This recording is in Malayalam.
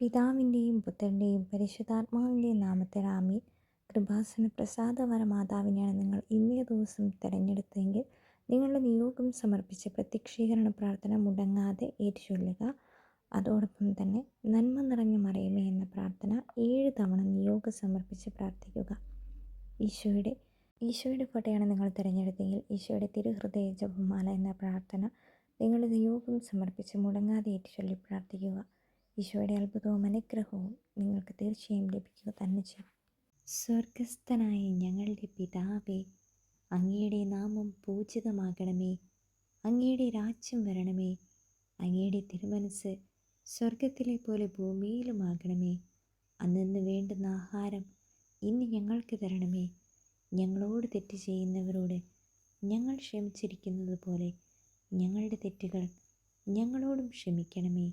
പിതാവിന്റെയും പുത്രന്റെയും പരിശുദ്ധാത്മാവിന്റെയും നാമത്തിൽ ആമീൻ. കൃപാസന പ്രസാദവര മാതാവിനെയാണ് നിങ്ങൾ ഇന്നേ ദിവസം തിരഞ്ഞെടുത്തതെങ്കിൽ നിങ്ങളുടെ നിയോഗം സമർപ്പിച്ച് പ്രത്യക്ഷീകരണ പ്രാർത്ഥന മുടങ്ങാതെ ഏറ്റുചൊല്ലുക. അതോടൊപ്പം തന്നെ നന്മ നിറഞ്ഞ മറിയമേ എന്ന പ്രാർത്ഥന ഏഴ് തവണ നിയോഗം സമർപ്പിച്ച് പ്രാർത്ഥിക്കുക. ഈശോയുടെ ഈശോയുടെ ഫോട്ടോയാണ് നിങ്ങൾ തിരഞ്ഞെടുത്തെങ്കിൽ ഈശോയുടെ തിരുഹൃദയ ജപമാല എന്ന പ്രാർത്ഥന നിങ്ങളുടെ നിയോഗം സമർപ്പിച്ച് മുടങ്ങാതെ ഏറ്റുചൊല്ലി പ്രാർത്ഥിക്കുക. ഈശോയുടെ അത്ഭുതവും അനുഗ്രഹവും നിങ്ങൾക്ക് തീർച്ചയായും ലഭിക്കുക തന്നെ ചെയ്യും. സ്വർഗസ്ഥനായ ഞങ്ങളുടെ പിതാവേ അങ്ങയുടെ നാമം പൂജിതമാകണമേ. അങ്ങയുടെ രാജ്യം വരണമേ. അങ്ങയുടെ തിരുമനസ് സ്വർഗത്തിലെ പോലെ ഭൂമിയിലുമാകണമേ. അന്നു വേണ്ടുന്ന ആഹാരം ഇന്ന് ഞങ്ങൾക്ക് തരണമേ. ഞങ്ങളോട് തെറ്റ് ചെയ്യുന്നവരോട് ഞങ്ങൾ ക്ഷമിച്ചിരിക്കുന്നത് പോലെ ഞങ്ങളുടെ തെറ്റുകൾ ഞങ്ങളോടും ക്ഷമിക്കണമേ.